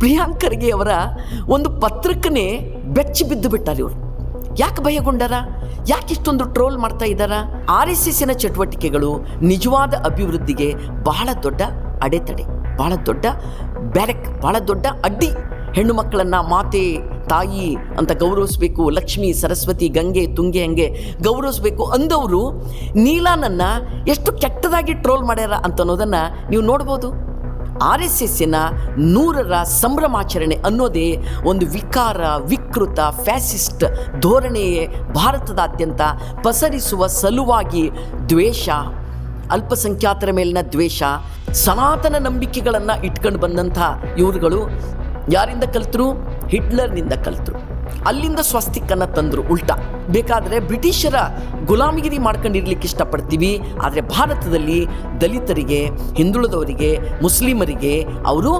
ಪ್ರಿಯಾಂಕ್ ಖರ್ಗೆ ಅವರ ಒಂದು ಪತ್ರಕ್ಕನೇ ಬೆಚ್ಚಿ ಬಿದ್ದು ಬಿಟ್ಟಾರೆ ಇವರು. ಯಾಕೆ ಭಯಗೊಂಡಾರ? ಯಾಕೆ ಇಷ್ಟೊಂದು ಟ್ರೋಲ್ ಮಾಡ್ತಾ ಇದ್ದಾರ? ಆರ್ ಎಸ್ ಎಸ್ಸಿನ ಚಟುವಟಿಕೆಗಳು ನಿಜವಾದ ಅಭಿವೃದ್ಧಿಗೆ ಬಹಳ ದೊಡ್ಡ ಅಡೆತಡೆ, ಬಹಳ ದೊಡ್ಡ ಬ್ಯಾರೆಕ್, ಬಹಳ ದೊಡ್ಡ ಅಡ್ಡಿ. ಹೆಣ್ಣು ಮಕ್ಕಳನ್ನು ಮಾತೆ, ತಾಯಿ ಅಂತ ಗೌರವಿಸ್ಬೇಕು, ಲಕ್ಷ್ಮಿ, ಸರಸ್ವತಿ, ಗಂಗೆ, ತುಂಗೆ ಹಂಗೆ ಗೌರವಿಸ್ಬೇಕು ಅಂದವರು ನೀಲಾನನ್ನ ಎಷ್ಟು ಕೆಟ್ಟದಾಗಿ ಟ್ರೋಲ್ ಮಾಡ್ಯಾರ ಅಂತ ಅನ್ನೋದನ್ನು ನೀವು ನೋಡ್ಬೋದು. ಆರ್ ಎಸ್ ಎಸ್ಸಿನ ನೂರರ ಸಂಭ್ರಮಾಚರಣೆ ಅನ್ನೋದೇ ಒಂದು ವಿಕಾರ, ವಿಕೃತ, ಫ್ಯಾಸಿಸ್ಟ್ ಧೋರಣೆಯೇ ಭಾರತದಾದ್ಯಂತ ಪಸರಿಸುವ ಸಲುವಾಗಿ ದ್ವೇಷ, ಅಲ್ಪಸಂಖ್ಯಾತರ ಮೇಲಿನ ದ್ವೇಷ, ಸನಾತನ ನಂಬಿಕೆಗಳನ್ನು ಇಟ್ಕೊಂಡು ಬಂದಂಥ ಇವರುಗಳು ಯಾರಿಂದ ಕಲಿತರು? ಹಿಟ್ಲರ್ನಿಂದ ಕಲಿತರು. ಅಲ್ಲಿಂದ ಸ್ವಸ್ತಿಕನ್ನು ತಂದರು ಉಲ್ಟಾ. ಬೇಕಾದರೆ ಬ್ರಿಟಿಷರ ಗುಲಾಮಗಿರಿ ಮಾಡ್ಕೊಂಡಿರ್ಲಿಕ್ಕೆ ಇಷ್ಟಪಡ್ತೀವಿ. ಆದರೆ ಭಾರತದಲ್ಲಿ ದಲಿತರಿಗೆ, ಹಿಂದುಳಿದವರಿಗೆ, ಮುಸ್ಲಿಮರಿಗೆ ಅವರು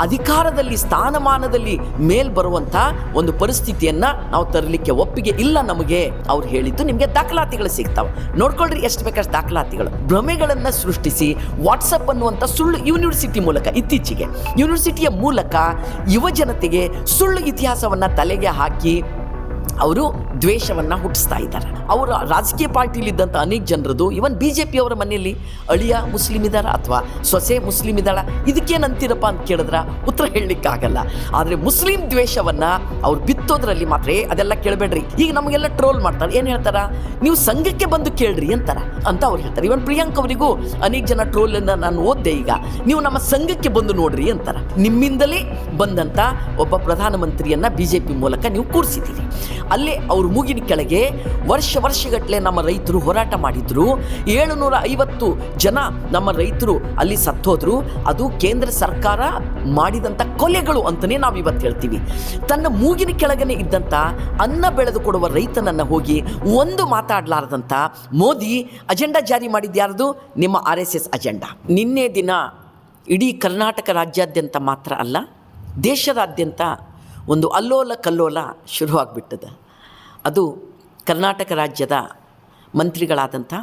ಅಧಿಕಾರದಲ್ಲಿ, ಸ್ಥಾನಮಾನದಲ್ಲಿ ಮೇಲ್ ಬರುವಂಥ ಒಂದು ಪರಿಸ್ಥಿತಿಯನ್ನು ನಾವು ತರಲಿಕ್ಕೆ ಒಪ್ಪಿಗೆ ಇಲ್ಲ ನಮಗೆ. ಅವ್ರು ಹೇಳಿದ್ದು ನಿಮಗೆ ದಾಖಲಾತಿಗಳು ಸಿಗ್ತಾವೆ. ನೋಡ್ಕೊಳ್ರಿ ಎಷ್ಟು ಬೇಕಷ್ಟು ದಾಖಲಾತಿಗಳು. ಭ್ರಮೆಗಳನ್ನು ಸೃಷ್ಟಿಸಿ ವಾಟ್ಸಪ್ ಅನ್ನುವಂಥ ಸುಳ್ಳು ಯೂನಿವರ್ಸಿಟಿ ಮೂಲಕ ಇತ್ತೀಚೆಗೆ. ಯೂನಿವರ್ಸಿಟಿಯ ಮೂಲಕ ಯುವ ಜನತೆಗೆ ಸುಳ್ಳು ಇತಿಹಾಸವನ್ನು ತಲೆಗೆ ಹಾಕಿ ಅವರು ದ್ವೇಷವನ್ನು ಹುಟ್ಟಿಸ್ತಾ ಇದ್ದಾರೆ. ಅವರ ರಾಜಕೀಯ ಪಾರ್ಟಿಲಿದ್ದಂಥ ಅನೇಕ ಜನರದು ಇವನ್ ಬಿ ಜೆ ಪಿಯವರ ಮನೆಯಲ್ಲಿ ಅಳಿಯ ಮುಸ್ಲಿಮ್ ಇದ್ದಾರ ಅಥವಾ ಸೊಸೆ ಮುಸ್ಲಿಮ್ ಇದ್ದಾಳ ಇದಕ್ಕೇನು ಅಂತೀರಪ್ಪ ಅಂತ ಕೇಳಿದ್ರ ಉತ್ತರ ಹೇಳಲಿಕ್ಕಾಗಲ್ಲ. ಆದರೆ ಮುಸ್ಲಿಂ ದ್ವೇಷವನ್ನು ಅವ್ರು ಬಿತ್ತೋದ್ರಲ್ಲಿ ಮಾತ್ರ ಅದೆಲ್ಲ ಕೇಳಬೇಡ್ರಿ. ಈಗ ನಮಗೆಲ್ಲ ಟ್ರೋಲ್ ಮಾಡ್ತಾರೆ. ಏನು ಹೇಳ್ತಾರ? ನೀವು ಸಂಘಕ್ಕೆ ಬಂದು ಕೇಳ್ರಿ ಅಂತಾರ. ಅಂತ ಅವ್ರು ಹೇಳ್ತಾರೆ. ಇವನ್ ಪ್ರಿಯಾಂಕ್ ಅವರಿಗೂ ಅನೇಕ ಜನ ಟ್ರೋಲನ್ನು ನಾನು ಓದ್ದೆ ಈಗ. ನೀವು ನಮ್ಮ ಸಂಘಕ್ಕೆ ಬಂದು ನೋಡ್ರಿ ಅಂತಾರ. ನಿಮ್ಮಿಂದಲೇ ಬಂದಂಥ ಒಬ್ಬ ಪ್ರಧಾನಮಂತ್ರಿಯನ್ನ ಬಿ ಜೆ ಪಿ ಮೂಲಕ ನೀವು ಕೂರಿಸಿದ್ದೀರಿ. ಅಲ್ಲೇ ಅವ್ರ ಮೂಗಿನ ಕೆಳಗೆ ವರ್ಷ ವರ್ಷಗಟ್ಟಲೆ ನಮ್ಮ ರೈತರು ಹೋರಾಟ ಮಾಡಿದ್ರು. ಏಳುನೂರ ಐವತ್ತು ಜನ ನಮ್ಮ ರೈತರು ಅಲ್ಲಿ ಸತ್ತೋದ್ರು. ಅದು ಕೇಂದ್ರ ಸರ್ಕಾರ ಮಾಡಿದಂಥ ಕೊಲೆಗಳು ಅಂತಲೇ ನಾವು ಇವತ್ತು ಹೇಳ್ತೀವಿ. ತನ್ನ ಮೂಗಿನ ಕೆಳಗನೆ ಇದ್ದಂಥ ಅನ್ನ ಬೆಳೆದು ಕೊಡುವ ರೈತನನ್ನು ಹೋಗಿ ಒಂದು ಮಾತಾಡಲಾರದಂಥ ಮೋದಿ ಅಜೆಂಡಾ ಜಾರಿ ಮಾಡಿದ್ಯಾರದು ನಿಮ್ಮ ಆರ್ ಎಸ್ ಎಸ್ ಅಜೆಂಡಾ. ನಿನ್ನೆ ದಿನ ಇಡೀ ಕರ್ನಾಟಕ ರಾಜ್ಯಾದ್ಯಂತ ಮಾತ್ರ ಅಲ್ಲ, ದೇಶದಾದ್ಯಂತ ಒಂದು ಅಲ್ಲೋಲ ಕಲ್ಲೋಲ ಶುರುವಾಗ್ಬಿಟ್ಟದ. ಅದು ಕರ್ನಾಟಕ ರಾಜ್ಯದ ಮಂತ್ರಿಗಳಾದಂಥ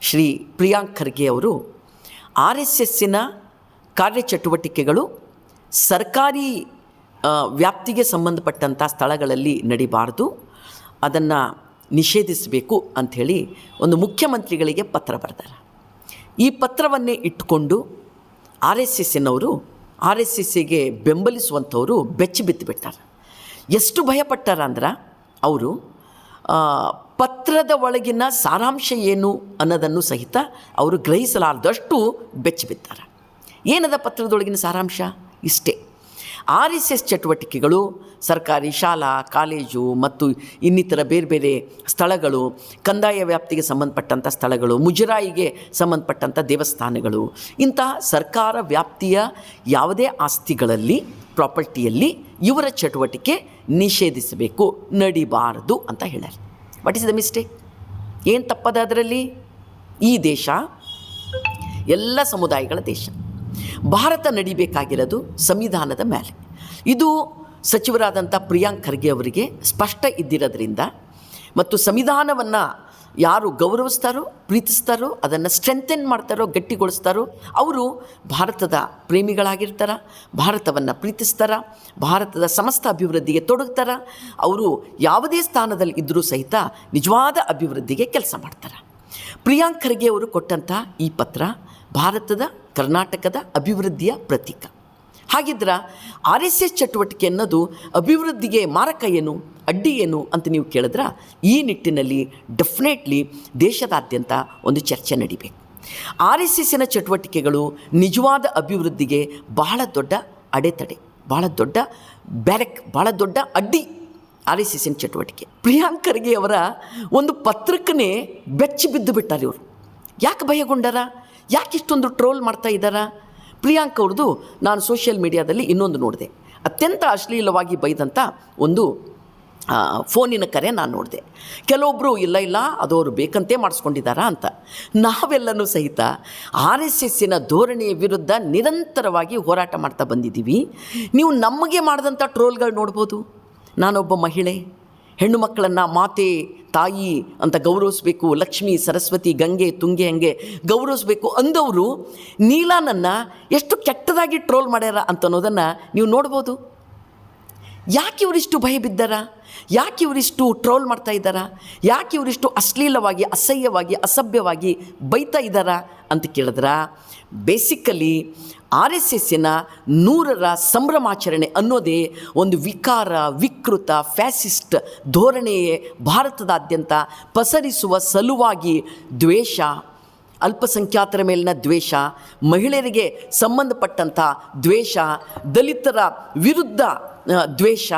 ಶ್ರೀ ಪ್ರಿಯಾಂಕ್ ಖರ್ಗೆ ಅವರು ಆರ್ ಎಸ್ ಎಸ್ಸಿನ ಕಾರ್ಯಚಟುವಟಿಕೆಗಳು ಸರ್ಕಾರಿ ವ್ಯಾಪ್ತಿಗೆ ಸಂಬಂಧಪಟ್ಟಂಥ ಸ್ಥಳಗಳಲ್ಲಿ ನಡಿಬಾರ್ದು. ಅದನ್ನು ನಿಷೇಧಿಸಬೇಕು ಅಂಥೇಳಿ ಒಂದು ಮುಖ್ಯಮಂತ್ರಿಗಳಿಗೆ ಪತ್ರ ಬರೆದಾರೆ. ಈ ಪತ್ರವನ್ನೇ ಇಟ್ಟುಕೊಂಡು ಆರ್ ಎಸ್ ಎಸ್ಸಿನವರು ಆರ್ ಎಸ್ ಸಿಗೆ ಬೆಂಬಲಿಸುವಂಥವರು ಬೆಚ್ಚಿ ಬಿತ್ತು ಬಿಟ್ಟಾರೆ. ಎಷ್ಟು ಭಯಪಟ್ಟಾರ ಅಂದ್ರೆ ಅವರು ಪತ್ರದ ಒಳಗಿನ ಸಾರಾಂಶ ಏನು ಅನ್ನೋದನ್ನು ಸಹಿತ ಅವರು ಗ್ರಹಿಸಲಾರದಷ್ಟು ಬೆಚ್ಚಿ ಬಿತ್ತಾರ ಏನದ ಪತ್ರದೊಳಗಿನ ಸಾರಾಂಶ? ಇಷ್ಟೇ. ಆರ್ ಎಸ್ ಎಸ್ ಚಟುವಟಿಕೆಗಳು, ಸರ್ಕಾರಿ ಶಾಲಾ, ಕಾಲೇಜು ಮತ್ತು ಇನ್ನಿತರ ಬೇರೆ ಬೇರೆ ಸ್ಥಳಗಳು, ಕಂದಾಯ ವ್ಯಾಪ್ತಿಗೆ ಸಂಬಂಧಪಟ್ಟಂಥ ಸ್ಥಳಗಳು, ಮುಜರಾಯಿಗೆ ಸಂಬಂಧಪಟ್ಟಂಥ ದೇವಸ್ಥಾನಗಳು. ಇಂತಹ ಸರ್ಕಾರ ವ್ಯಾಪ್ತಿಯ ಯಾವುದೇ ಆಸ್ತಿಗಳಲ್ಲಿ, ಪ್ರಾಪರ್ಟಿಯಲ್ಲಿ ಇವರ ಚಟುವಟಿಕೆ ನಿಷೇಧಿಸಬೇಕು, ನಡಿಬಾರದು ಅಂತ ಹೇಳ್ಯಾರ. ವಾಟ್ ಇಸ್ ದ ಮಿಸ್ಟೇಕ್ ಏನು ತಪ್ಪದ ಅದರಲ್ಲಿ? ಈ ದೇಶ, ಎಲ್ಲ ಸಮುದಾಯಗಳ ದೇಶ. ಭಾರತ ನಡಿಬೇಕಾಗಿರೋದು ಸಂವಿಧಾನದ ಮೇಲೆ. ಇದು ಸಚಿವರಾದಂಥ ಪ್ರಿಯಾಂಕ್ ಖರ್ಗೆ ಅವರಿಗೆ ಸ್ಪಷ್ಟ ಇದ್ದಿರೋದ್ರಿಂದ ಮತ್ತು ಸಂವಿಧಾನವನ್ನು ಯಾರು ಗೌರವಿಸ್ತಾರೋ, ಪ್ರೀತಿಸ್ತಾರೋ, ಅದನ್ನು ಸ್ಟ್ರೆಂಥನ್ ಮಾಡ್ತಾರೋ, ಗಟ್ಟಿಗೊಳಿಸ್ತಾರೋ, ಅವರು ಭಾರತದ ಪ್ರೇಮಿಗಳಾಗಿರ್ತಾರ, ಭಾರತವನ್ನು ಪ್ರೀತಿಸ್ತಾರ, ಭಾರತದ ಸಮಸ್ತ ಅಭಿವೃದ್ಧಿಗೆ ತೊಡಗ್ತಾರ, ಅವರು ಯಾವುದೇ ಸ್ಥಾನದಲ್ಲಿ ಇದ್ದರೂ ಸಹಿತ ನಿಜವಾದ ಅಭಿವೃದ್ಧಿಗೆ ಕೆಲಸ ಮಾಡ್ತಾರೆ. ಪ್ರಿಯಾಂಕ್ ಖರ್ಗೆ ಅವರು ಕೊಟ್ಟಂಥ ಈ ಪತ್ರ ಭಾರತದ, ಕರ್ನಾಟಕದ ಅಭಿವೃದ್ಧಿಯ ಪ್ರತೀಕ. ಹಾಗಿದ್ರ ಆರ್ ಎಸ್ ಎಸ್ ಚಟುವಟಿಕೆ ಅನ್ನೋದು ಅಭಿವೃದ್ಧಿಗೆ ಮಾರಕ ಏನು, ಅಡ್ಡಿ ಏನು ಅಂತ ನೀವು ಕೇಳಿದ್ರೆ ಈ ನಿಟ್ಟಿನಲ್ಲಿ ಡೆಫಿನೆಟ್ಲಿ ದೇಶದಾದ್ಯಂತ ಒಂದು ಚರ್ಚೆ ನಡಿಬೇಕು. ಆರ್ ಎಸ್ ಎಸ್ಸಿನ ಚಟುವಟಿಕೆಗಳು ನಿಜವಾದ ಅಭಿವೃದ್ಧಿಗೆ ಬಹಳ ದೊಡ್ಡ ಅಡೆತಡೆ, ಬಹಳ ದೊಡ್ಡ ಬ್ಯಾರೆಕ್, ಬಹಳ ದೊಡ್ಡ ಅಡ್ಡಿ ಆರ್ ಎಸ್ ಎಸ್ಸಿನ ಚಟುವಟಿಕೆ. ಪ್ರಿಯಾಂಕ್ ಖರ್ಗೆ ಅವರ ಒಂದು ಪತ್ರಕ್ಕನೇ ಬೆಚ್ಚಿ ಬಿದ್ದು ಬಿಟ್ಟಾರೆ ಇವರು. ಯಾಕೆ ಭಯಗೊಂಡಾರ? ಯಾಕೆ ಇಷ್ಟೊಂದು ಟ್ರೋಲ್ ಮಾಡ್ತಾ ಇದ್ದಾರ? ಪ್ರಿಯಾಂಕ್ ಅವ್ರದ್ದು ನಾನು ಸೋಷಿಯಲ್ ಮೀಡಿಯಾದಲ್ಲಿ ಇನ್ನೊಂದು ನೋಡಿದೆ. ಅತ್ಯಂತ ಅಶ್ಲೀಲವಾಗಿ ಬೈದಂಥ ಒಂದು ಫೋನಿನ ಕರೆ ನಾನು ನೋಡಿದೆ. ಕೆಲವೊಬ್ಬರು ಇಲ್ಲ ಇಲ್ಲ, ಅದು ಅವರು ಬೇಕಂತೆ ಮಾಡಿಸ್ಕೊಂಡಿದ್ದಾರಾ ಅಂತ. ನಾವೆಲ್ಲನೂ ಸಹಿತ ಆರ್ ಎಸ್ ಎಸ್ಸಿನ ಧೋರಣೆಯ ವಿರುದ್ಧ ನಿರಂತರವಾಗಿ ಹೋರಾಟ ಮಾಡ್ತಾ ಬಂದಿದ್ದೀವಿ. ನೀವು ನಮಗೆ ಮಾಡಿದಂಥ ಟ್ರೋಲ್ಗಳು ನೋಡ್ಬೋದು. ನಾನೊಬ್ಬ ಮಹಿಳೆ. ಹೆಣ್ಣು ಮಕ್ಕಳನ್ನು ಮಾತೆ, ತಾಯಿ ಅಂತ ಗೌರವಿಸ್ಬೇಕು, ಲಕ್ಷ್ಮಿ, ಸರಸ್ವತಿ, ಗಂಗೆ, ತುಂಗೆ ಹಂಗೆ ಗೌರವಿಸ್ಬೇಕು ಅಂದವರು ನೀಲಾನನ್ನು ಎಷ್ಟು ಕೆಟ್ಟದಾಗಿ ಟ್ರೋಲ್ ಮಾಡ್ಯಾರ ಅಂತ ಅನ್ನೋದನ್ನು ನೀವು ನೋಡ್ಬೋದು. ಯಾಕೆ ಇವರಿಷ್ಟು ಭಯ ಬಿದ್ದಾರ? ಯಾಕೆ ಇವರಿಷ್ಟು ಟ್ರೋಲ್ ಮಾಡ್ತಾ ಇದ್ದಾರ? ಯಾಕೆ ಇವರಿಷ್ಟು ಅಶ್ಲೀಲವಾಗಿ, ಅಸಹ್ಯವಾಗಿ, ಅಸಭ್ಯವಾಗಿ ಬೈತಾ ಇದ್ದಾರಾ ಅಂತ ಕೇಳಿದ್ರ? ಬೇಸಿಕಲಿ ಆರ್ ಎಸ್ ಎಸ್ಸಿನ ನೂರರ ಸಂಭ್ರಮಾಚರಣೆ ಅನ್ನೋದೇ ಒಂದು ವಿಕಾರ, ವಿಕೃತ ಫ್ಯಾಸಿಸ್ಟ್ ಧೋರಣೆಯೇ ಭಾರತದಾದ್ಯಂತ ಪಸರಿಸುವ ಸಲುವಾಗಿ ದ್ವೇಷ ಅಲ್ಪಸಂಖ್ಯಾತರ ಮೇಲಿನ ದ್ವೇಷ, ಮಹಿಳೆಯರಿಗೆ ಸಂಬಂಧಪಟ್ಟಂಥ ದ್ವೇಷ, ದಲಿತರ ವಿರುದ್ಧ ದ್ವೇಷ,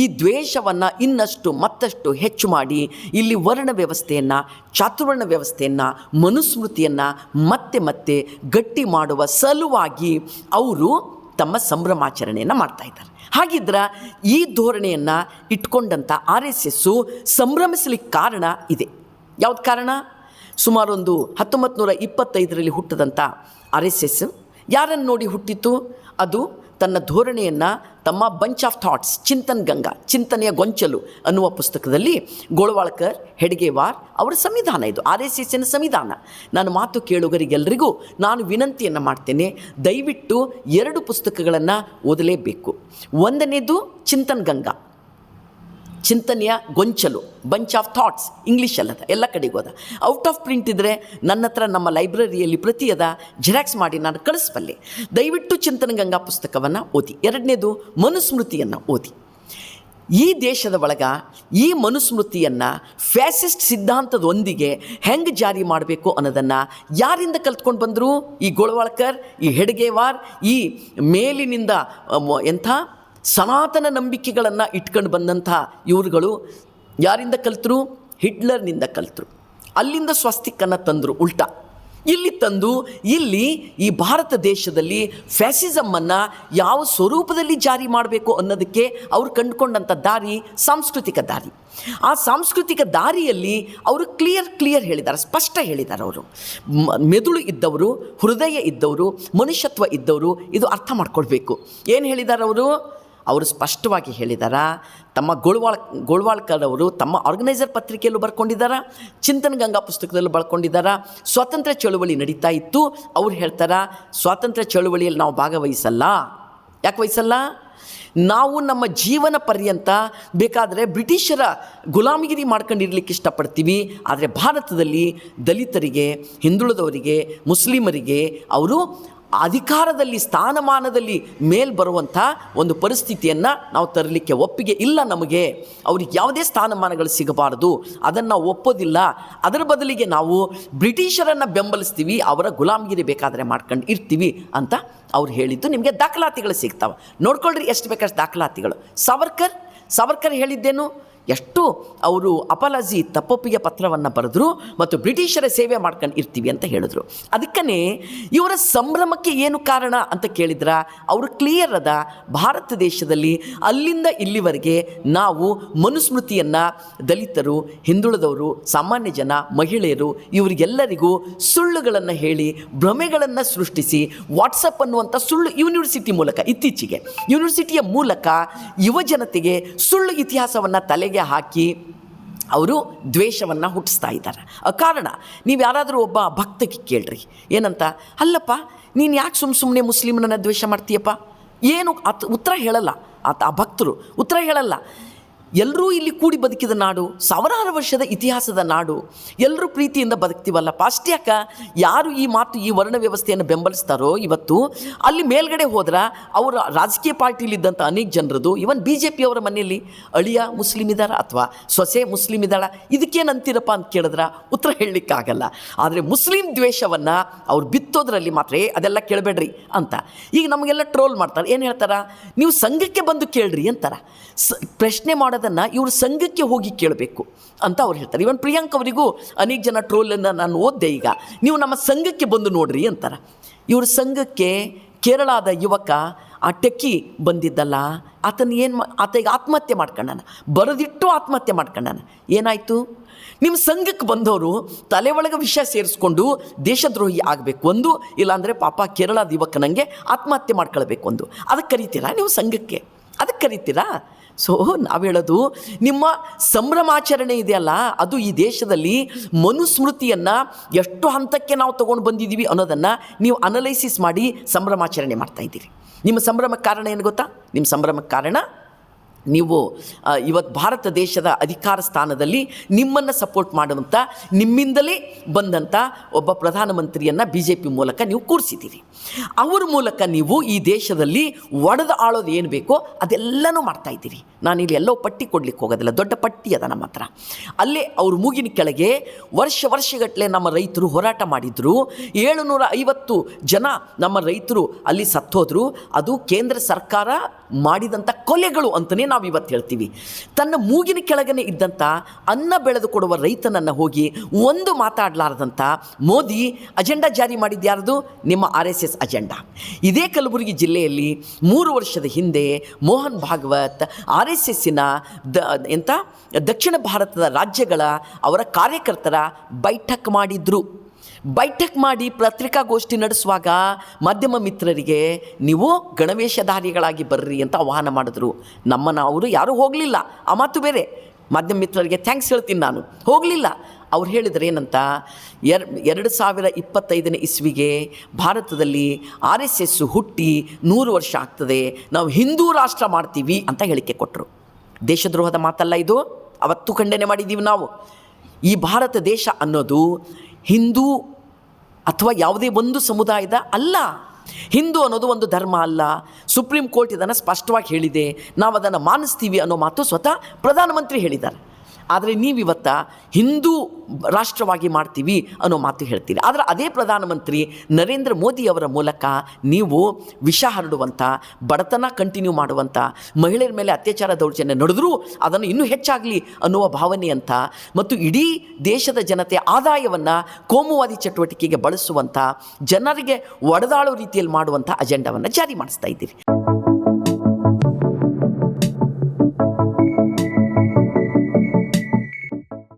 ಈ ದ್ವೇಷವನ್ನು ಇನ್ನಷ್ಟು ಮತ್ತಷ್ಟು ಹೆಚ್ಚು ಮಾಡಿ ಇಲ್ಲಿ ವರ್ಣ ವ್ಯವಸ್ಥೆಯನ್ನು, ಚಾತುರ್ವರ್ಣ ವ್ಯವಸ್ಥೆಯನ್ನು, ಮನುಸ್ಮೃತಿಯನ್ನು ಮತ್ತೆ ಮತ್ತೆ ಗಟ್ಟಿ ಮಾಡುವ ಸಲುವಾಗಿ ಅವರು ತಮ್ಮ ಸಂಭ್ರಮಾಚರಣೆಯನ್ನು ಮಾಡ್ತಾ ಇದ್ದಾರೆ. ಹಾಗಿದ್ರೆ ಈ ಧೋರಣೆಯನ್ನು ಇಟ್ಕೊಂಡಂಥ ಆರ್ ಎಸ್ ಎಸ್ಸು ಸಂಭ್ರಮಿಸಲಿಕ್ಕೆ ಕಾರಣ ಇದೆ. ಯಾವ್ದು ಕಾರಣ? ಸುಮಾರೊಂದು ಹತ್ತೊಂಬತ್ತು ನೂರ ಇಪ್ಪತ್ತೈದರಲ್ಲಿ ಹುಟ್ಟಿದಂಥ ಆರ್ ಎಸ್ ಎಸ್ ಯಾರನ್ನು ನೋಡಿ ಹುಟ್ಟಿತ್ತು ಅದು ತನ್ನ ಧೋರಣೆಯನ್ನು ತಮ್ಮ bunch of thoughts Chintan Ganga, ಚಿಂತನೆಯ ಗೊಂಚಲು ಅನ್ನುವ ಪುಸ್ತಕದಲ್ಲಿ ಗೋಳ್ವಾಳ್ಕರ್, ಹೆಡ್ಗೇವಾರ್ ಅವರ ಸಂವಿಧಾನ ಇದು ಆರ್ ಎಸ್ ಎಸ್ಸಿನ ಸಂವಿಧಾನ. ನಾನು ಮಾತು ಕೇಳುಗರಿಗೆಲ್ಲರಿಗೂ ನಾನು ವಿನಂತಿಯನ್ನು ಮಾಡ್ತೇನೆ, ದಯವಿಟ್ಟು ಎರಡು ಪುಸ್ತಕಗಳನ್ನು ಓದಲೇಬೇಕು. ಒಂದನೇದು ಚಿಂತನ್ ಗಂಗಾ. ಚಿಂತನೆಯ ಗೊಂಚಲು ಬಂಚ್ ಆಫ್ ಥಾಟ್ಸ್ ಇಂಗ್ಲೀಷ್ ಅಲ್ಲದ, ಎಲ್ಲ ಕಡೆಗೂ ಹೋದ ಔಟ್ ಆಫ್ ಪ್ರಿಂಟ್ ಇದ್ದರೆ ನನ್ನ ಹತ್ರ ನಮ್ಮ ಲೈಬ್ರರಿಯಲ್ಲಿ ಪ್ರತಿಯದ ಜೆರಾಕ್ಸ್ ಮಾಡಿ ನಾನು ಕಳಿಸ್ಬಲ್ಲೆ. ದಯವಿಟ್ಟು ಚಿಂತನ ಗಂಗಾ ಪುಸ್ತಕವನ್ನು ಓದಿ. ಎರಡನೇದು ಮನುಸ್ಮೃತಿಯನ್ನು ಓದಿ. ಈ ದೇಶದ ಒಳಗ ಈ ಮನುಸ್ಮೃತಿಯನ್ನು ಫ್ಯಾಸಿಸ್ಟ್ ಸಿದ್ಧಾಂತದೊಂದಿಗೆ ಹೆಂಗೆ ಜಾರಿ ಮಾಡಬೇಕು ಅನ್ನೋದನ್ನು ಯಾರಿಂದ ಕಲ್ತ್ಕೊಂಡು ಬಂದರು? ಈ ಗೋಳ್ವಾಳ್ಕರ್, ಈ ಹೆಡ್ಗೇವಾರ್, ಈ ಮೇಲಿನಿಂದ ಎಂಥ? ಸನಾತನ ನಂಬಿಕೆಗಳನ್ನು ಇಟ್ಕೊಂಡು ಬಂದಂತಹ ಇವರುಗಳು ಯಾರಿಂದ ಕಲ್ತರು? ಹಿಟ್ಲರ್ನಿಂದ ಕಲಿತರು. ಅಲ್ಲಿಂದ ಸ್ವಸ್ತಿಕನ್ನು ತಂದರು, ಉಲ್ಟಾ. ಇಲ್ಲಿ ತಂದು, ಇಲ್ಲಿ ಈ ಭಾರತ ದೇಶದಲ್ಲಿ ಫ್ಯಾಸಿಸಮ್ಮನ್ನು ಯಾವ ಸ್ವರೂಪದಲ್ಲಿ ಜಾರಿ ಮಾಡಬೇಕು ಅನ್ನೋದಕ್ಕೆ ಅವರು ಕಂಡುಕೊಂಡಂಥ ದಾರಿ ಸಾಂಸ್ಕೃತಿಕ ದಾರಿ. ಆ ಸಾಂಸ್ಕೃತಿಕ ದಾರಿಯಲ್ಲಿ ಅವರು ಕ್ಲಿಯರ್ ಕ್ಲಿಯರ್ ಹೇಳಿದ್ದಾರೆ ಸ್ಪಷ್ಟ ಹೇಳಿದ್ದಾರೆ ಅವರು. ಮೆದುಳು ಇದ್ದವರು, ಹೃದಯ ಇದ್ದವರು, ಮನುಷ್ಯತ್ವ ಇದ್ದವರು, ಇದು ಅರ್ಥ ಮಾಡ್ಕೊಳ್ಬೇಕು. ಏನು ಹೇಳಿದ್ದಾರೆ ಅವರು? ಅವರು ಸ್ಪಷ್ಟವಾಗಿ ಹೇಳಿದಾರ, ತಮ್ಮ ಗೋಳ್ವಾಳ್ ಗೋಳ್ವಾಳ್ಕರ್ ಅವರು ತಮ್ಮ ಆರ್ಗನೈಸರ್ ಪತ್ರಿಕೆಯಲ್ಲೂ ಬರ್ಕೊಂಡಿದ್ದಾರ ಚಿಂತನ ಗಂಗಾ ಪುಸ್ತಕದಲ್ಲೂ ಬರ್ಕೊಂಡಿದ್ದಾರ ಸ್ವಾತಂತ್ರ್ಯ ಚಳುವಳಿ ನಡೀತಾ ಇತ್ತು. ಅವ್ರು ಹೇಳ್ತಾರ, ಸ್ವಾತಂತ್ರ್ಯ ಚಳುವಳಿಯಲ್ಲಿ ನಾವು ಭಾಗವಹಿಸಲ್ಲ. ಯಾಕೆ ವಹಿಸಲ್ಲ? ನಾವು ನಮ್ಮ ಜೀವನ ಪರ್ಯಂತ ಬೇಕಾದರೆ ಬ್ರಿಟಿಷರ ಗುಲಾಮಗಿರಿ ಮಾಡ್ಕೊಂಡಿರ್ಲಿಕ್ಕೆ ಇಷ್ಟಪಡ್ತೀವಿ. ಆದರೆ ಭಾರತದಲ್ಲಿ ದಲಿತರಿಗೆ, ಹಿಂದುಳಿದವರಿಗೆ, ಮುಸ್ಲಿಮರಿಗೆ ಅವರು ಅಧಿಕಾರದಲ್ಲಿ, ಸ್ಥಾನಮಾನದಲ್ಲಿ ಮೇಲ್ ಬರುವಂಥ ಒಂದು ಪರಿಸ್ಥಿತಿಯನ್ನು ನಾವು ತರಲಿಕ್ಕೆ ಒಪ್ಪಿಗೆ ಇಲ್ಲ ನಮಗೆ. ಅವ್ರಿಗೆ ಯಾವುದೇ ಸ್ಥಾನಮಾನಗಳು ಸಿಗಬಾರದು. ಅದನ್ನು ಒಪ್ಪೋದಿಲ್ಲ. ಅದರ ಬದಲಿಗೆ ನಾವು ಬ್ರಿಟಿಷರನ್ನು ಬೆಂಬಲಿಸ್ತೀವಿ, ಅವರ ಗುಲಾಮಗಿರಿ ಬೇಕಾದರೆ ಮಾಡ್ಕೊಂಡು ಇರ್ತೀವಿ ಅಂತ ಅವ್ರು ಹೇಳಿದ್ದು ನಿಮಗೆ ದಾಖಲಾತಿಗಳು ಸಿಗ್ತಾವೆ. ನೋಡ್ಕೊಳ್ರಿ ಎಷ್ಟು ಬೇಕಷ್ಟು ದಾಖಲಾತಿಗಳು. ಸಾವರ್ಕರ್ ಸಾವರ್ಕರ್ ಹೇಳಿದ್ದೇನು? ಎಷ್ಟು ಅವರು ಅಪಲಜಿ ತಪ್ಪೊಪ್ಪಿಗೆ ಪತ್ರವನ್ನು ಬರೆದ್ರು ಮತ್ತು ಬ್ರಿಟಿಷರ ಸೇವೆ ಮಾಡ್ಕೊಂಡು ಇರ್ತೀವಿ ಅಂತ ಹೇಳಿದ್ರು. ಅದಕ್ಕೇ ಇವರ ಸಂಭ್ರಮಕ್ಕೆ ಏನು ಕಾರಣ ಅಂತ ಕೇಳಿದ್ರ? ಅವರು ಕ್ಲಿಯರ್ ಅದ, ಭಾರತ ದೇಶದಲ್ಲಿ ಅಲ್ಲಿಂದ ಇಲ್ಲಿವರೆಗೆ ನಾವು ಮನುಸ್ಮೃತಿಯನ್ನು ದಲಿತರು, ಹಿಂದುಳಿದವರು, ಸಾಮಾನ್ಯ ಜನ, ಮಹಿಳೆಯರು, ಇವರಿಗೆಲ್ಲರಿಗೂ ಸುಳ್ಳುಗಳನ್ನು ಹೇಳಿ, ಭ್ರಮೆಗಳನ್ನು ಸೃಷ್ಟಿಸಿ, ವಾಟ್ಸಪ್ ಅನ್ನುವಂಥ ಸುಳ್ಳು ಯೂನಿವರ್ಸಿಟಿ ಮೂಲಕ, ಇತ್ತೀಚೆಗೆ. ಯೂನಿವರ್ಸಿಟಿಯ ಮೂಲಕ ಯುವ ಜನತೆಗೆ ಸುಳ್ಳು ಇತಿಹಾಸವನ್ನು ತಲೆಗೆ ಹಾಕಿ ಅವರು ದ್ವೇಷವನ್ನು ಹುಟ್ಟಿಸ್ತಾ ಇದ್ದಾರೆ. ಆ ಕಾರಣ ನೀವು ಯಾರಾದರೂ ಒಬ್ಬ ಭಕ್ತಕ್ಕೆ ಕೇಳ್ರಿ. ಏನಂತ? ಅಲ್ಲಪ್ಪ, ನೀನು ಯಾಕೆ ಸುಮ್ಮ ಸುಮ್ಮನೆ ಮುಸ್ಲಿಮ್ನನ್ನು ದ್ವೇಷ ಮಾಡ್ತೀಯಪ್ಪ? ಏನು ಆತ ಉತ್ತರ ಹೇಳಲ್ಲ. ಆತ ಆ ಭಕ್ತರು ಉತ್ತರ ಹೇಳಲ್ಲ. ಎಲ್ಲರೂ ಇಲ್ಲಿ ಕೂಡಿ ಬದುಕಿದ ನಾಡು, ಸಾವಿರಾರು ವರ್ಷದ ಇತಿಹಾಸದ ನಾಡು. ಎಲ್ಲರೂ ಪ್ರೀತಿಯಿಂದ ಬದುಕ್ತೀವಲ್ಲಪ್ಪ. ಅಷ್ಟ್ಯಾಕ ಯಾರು ಈ ಮಾತು, ಈ ವರ್ಣ ವ್ಯವಸ್ಥೆಯನ್ನು ಬೆಂಬಲಿಸ್ತಾರೋ ಇವತ್ತು? ಅಲ್ಲಿ ಮೇಲ್ಗಡೆ ಹೋದ್ರೆ ಅವರ ರಾಜಕೀಯ ಪಾರ್ಟಿಲಿದ್ದಂಥ ಅನೇಕ ಜನರದು ಇವನ್ ಬಿ ಜೆ ಪಿಯವರ ಮನೆಯಲ್ಲಿ, ಅಳಿಯ ಮುಸ್ಲಿಮ್ ಇದ್ದಾರ ಅಥವಾ ಸೊಸೆ ಮುಸ್ಲಿಮ್ ಇದ್ದಾಳ ಇದಕ್ಕೇನು ಅಂತೀರಪ್ಪ ಅಂತ ಕೇಳಿದ್ರೆ ಉತ್ತರ ಹೇಳಲಿಕ್ಕಾಗಲ್ಲ. ಆದರೆ ಮುಸ್ಲಿಂ ದ್ವೇಷವನ್ನು ಅವ್ರು ಬಿತ್ತೋದ್ರಲ್ಲಿ ಮಾತ್ರ ಅದೆಲ್ಲ ಕೇಳಬೇಡ್ರಿ ಅಂತ. ಈಗ ನಮಗೆಲ್ಲ ಟ್ರೋಲ್ ಮಾಡ್ತಾರೆ. ಏನು ಹೇಳ್ತಾರ? ನೀವು ಸಂಘಕ್ಕೆ ಬಂದು ಕೇಳ್ರಿ ಅಂತಾರ. ಸ, ಪ್ರಶ್ನೆ ಮಾಡೋದನ್ನು ಇವರು ಸಂಘಕ್ಕೆ ಹೋಗಿ ಕೇಳಬೇಕು ಅಂತ ಅವ್ರು ಹೇಳ್ತಾರೆ. ಇವನ್ ಪ್ರಿಯಾಂಕ್ ಅವರಿಗೂ ಅನೇಕ ಜನ ಟ್ರೋಲನ್ನು ನಾನು ಓದ್ದೆ ಈಗ. ನೀವು ನಮ್ಮ ಸಂಘಕ್ಕೆ ಬಂದು ನೋಡ್ರಿ ಅಂತಾರೆ. ಇವ್ರ ಸಂಘಕ್ಕೆ ಕೇರಳದ ಯುವಕ ಆ ಟೆಕ್ಕಿ ಬಂದಿದ್ದಲ್ಲ, ಆತನ ಏನು ಆತ ಈಗ ಆತ್ಮಹತ್ಯೆ ಮಾಡ್ಕೊಂಡಾನ. ಬರೆದಿಟ್ಟು ಆತ್ಮಹತ್ಯೆ ಮಾಡ್ಕೊಂಡಾನ. ಏನಾಯಿತು? ನಿಮ್ಮ ಸಂಘಕ್ಕೆ ಬಂದವರು ತಲೆ ಒಳಗೆ ವಿಷಯ ಸೇರಿಸ್ಕೊಂಡು ದೇಶದ್ರೋಹಿ ಆಗಬೇಕು ಒಂದು, ಇಲ್ಲಾಂದರೆ ಪಾಪ ಕೇರಳದ ಯುವಕನಂಗೆ ಆತ್ಮಹತ್ಯೆ ಮಾಡ್ಕೊಳ್ಬೇಕು ಒಂದು. ಅದಕ್ಕೆ ಕರಿತೀರಾ ನೀವು ಸಂಘಕ್ಕೆ? ಅದಕ್ಕೆ ಕರಿತೀರಾ? ಸೊ, ನಾವು ಹೇಳೋದು, ನಿಮ್ಮ ಸಂಭ್ರಮಾಚರಣೆ ಇದೆಯಲ್ಲ, ಅದು ಈ ದೇಶದಲ್ಲಿ ಮನುಸ್ಮೃತಿಯನ್ನು ಎಷ್ಟು ಹಂತಕ್ಕೆ ನಾವು ತೊಗೊಂಡು ಬಂದಿದ್ದೀವಿ ಅನ್ನೋದನ್ನು ನೀವು ಅನಲೈಸಿಸ್ ಮಾಡಿ ಸಂಭ್ರಮಾಚರಣೆ ಮಾಡ್ತಾ ಇದ್ದೀರಿ. ನಿಮ್ಮ ಸಂಭ್ರಮಕ್ಕೆ ಕಾರಣ ಏನು ಗೊತ್ತಾ? ನಿಮ್ಮ ಸಂಭ್ರಮಕ್ಕೆ ಕಾರಣ ನೀವು ಇವತ್ತು ಭಾರತ ದೇಶದ ಅಧಿಕಾರ ಸ್ಥಾನದಲ್ಲಿ ನಿಮ್ಮನ್ನು ಸಪೋರ್ಟ್ ಮಾಡುವಂಥ ನಿಮ್ಮಿಂದಲೇ ಬಂದಂಥ ಒಬ್ಬ ಪ್ರಧಾನಮಂತ್ರಿಯನ್ನು ಬಿ ಜೆ ಪಿ ಮೂಲಕ ನೀವು ಕೂರಿಸಿದ್ದೀರಿ. ಅವ್ರ ಮೂಲಕ ನೀವು ಈ ದೇಶದಲ್ಲಿ ಒಡೆದು ಆಳೋದು ಏನು ಬೇಕೋ ಅದೆಲ್ಲನೂ ಇದ್ದೀರಿ. ನಾನಿಲ್ಲಿ ಎಲ್ಲೋ ಪಟ್ಟಿ ಕೊಡ್ಲಿಕ್ಕೆ ಹೋಗೋದಿಲ್ಲ, ದೊಡ್ಡ ಪಟ್ಟಿ ಅದ ನಮ್ಮ ಹತ್ರ. ಅಲ್ಲೇ ಅವ್ರ ಮೂಗಿನ ಕೆಳಗೆ ವರ್ಷ ವರ್ಷಗಟ್ಟಲೆ ನಮ್ಮ ರೈತರು ಹೋರಾಟ ಮಾಡಿದ್ರು. ಏಳುನೂರ ಐವತ್ತು ಜನ ನಮ್ಮ ರೈತರು ಅಲ್ಲಿ ಸತ್ತೋದ್ರು. ಅದು ಕೇಂದ್ರ ಸರ್ಕಾರ ಮಾಡಿದಂಥ ಕೊಲೆಗಳು ಅಂತಲೇ ನಾವು ಇವತ್ತು ಹೇಳ್ತೀವಿ. ತನ್ನ ಮೂಗಿನ ಕೆಳಗನೆ ಇದ್ದಂಥ ಅನ್ನ ಬೆಳೆದು ಕೊಡುವ ರೈತನನ್ನು ಹೋಗಿ ಒಂದು ಮಾತಾಡಲಾರದಂಥ ಮೋದಿ ಅಜೆಂಡಾ ಜಾರಿ ಮಾಡಿದ್ಯಾರದು ಯಾರ್ದು? ನಿಮ್ಮ ಆರ್ ಎಸ್ ಎಸ್ ಅಜೆಂಡಾ. ಇದೇ ಕಲಬುರಗಿ ಜಿಲ್ಲೆಯಲ್ಲಿ ಮೂರು ವರ್ಷದ ಹಿಂದೆ ಮೋಹನ್ ಭಾಗವತ್ ಆರ್ ಎಸ್ ಎಸ್ಸಿನ ದ ಎಂಥ ದಕ್ಷಿಣ ಭಾರತದ ರಾಜ್ಯಗಳ ಅವರ ಕಾರ್ಯಕರ್ತರ ಬೈಠಕ್ ಮಾಡಿದ್ರು. ಬೈಠಕ್ ಮಾಡಿ ಪತ್ರಿಕಾಗೋಷ್ಠಿ ನಡೆಸುವಾಗ ಮಾಧ್ಯಮ ಮಿತ್ರರಿಗೆ, ನೀವು ಗಣವೇಶಧಾರಿಗಳಾಗಿ ಬರ್ರಿ ಅಂತ ಆಹ್ವಾನ ಮಾಡಿದ್ರು. ನಮ್ಮನ್ನು ಅವರು ಯಾರೂ ಹೋಗಲಿಲ್ಲ. ಆ ಮಾತು ಬೇರೆ. ಮಾಧ್ಯಮ ಮಿತ್ರರಿಗೆ, ಥ್ಯಾಂಕ್ಸ್ ಹೇಳ್ತೀನಿ ನಾನು. ಹೋಗಲಿಲ್ಲ. ಅವ್ರು ಹೇಳಿದ್ರೆ ಏನಂತ, ಎರ್, ಎರಡು ಸಾವಿರ ಇಪ್ಪತ್ತೈದನೇ ಇಸ್ವಿಗೆ ಭಾರತದಲ್ಲಿ ಆರ್ ಎಸ್ ಎಸ್ಸು ಹುಟ್ಟಿ ನೂರು ವರ್ಷ ಆಗ್ತದೆ. ನಾವು ಹಿಂದೂ ರಾಷ್ಟ್ರ ಮಾಡ್ತೀವಿ ಅಂತ ಹೇಳಿಕೆ ಕೊಟ್ಟರು ದೇಶದ್ರೋಹದ ಮಾತಲ್ಲ ಇದು? ಅವತ್ತು ಖಂಡನೆ ಮಾಡಿದ್ದೀವಿ ನಾವು. ಈ ಭಾರತ ದೇಶ ಅನ್ನೋದು ಹಿಂದೂ ಅಥವಾ ಯಾವುದೇ ಒಂದು ಸಮುದಾಯದ ಅಲ್ಲ. ಹಿಂದೂ ಅನ್ನೋದು ಒಂದು ಧರ್ಮ ಅಲ್ಲ. ಸುಪ್ರೀಂ ಕೋರ್ಟ್ ಇದನ್ನು ಸ್ಪಷ್ಟವಾಗಿ ಹೇಳಿದೆ. ನಾವು ಅದನ್ನು ಮಾನಿಸ್ತೀವಿ ಅನ್ನೋ ಮಾತು ಸ್ವತಃ ಪ್ರಧಾನಮಂತ್ರಿ ಹೇಳಿದ್ದಾರೆ. ಆದರೆ ನೀವಿವತ್ತ ಹಿಂದೂ ರಾಷ್ಟ್ರವಾಗಿ ಮಾಡ್ತೀವಿ ಅನ್ನೋ ಮಾತು ಹೇಳ್ತೀರಿ. ಆದರೆ ಅದೇ ಪ್ರಧಾನಮಂತ್ರಿ ನರೇಂದ್ರ ಮೋದಿ ಅವರ ಮೂಲಕ ನೀವು ವಿಷ ಹರಡುವಂಥ ಬಡತನ ಕಂಟಿನ್ಯೂ ಮಾಡುವಂಥ ಮಹಿಳೆಯರ ಮೇಲೆ ಅತ್ಯಾಚಾರ ದೌರ್ಜನ್ಯ ನಡೆದರೂ ಅದನ್ನು ಇನ್ನೂ ಹೆಚ್ಚಾಗಲಿ ಅನ್ನುವ ಭಾವನೆ ಅಂತ ಮತ್ತು ಇಡೀ ದೇಶದ ಜನತೆ ಆದಾಯವನ್ನು ಕೋಮುವಾದಿ ಚಟುವಟಿಕೆಗೆ ಬಳಸುವಂಥ ಜನರಿಗೆ ಒಡೆದಾಳೋ ರೀತಿಯಲ್ಲಿ ಮಾಡುವಂಥ ಅಜೆಂಡಾವನ್ನು ಜಾರಿ ಮಾಡಿಸ್ತಾ ಇದ್ದೀರಿ.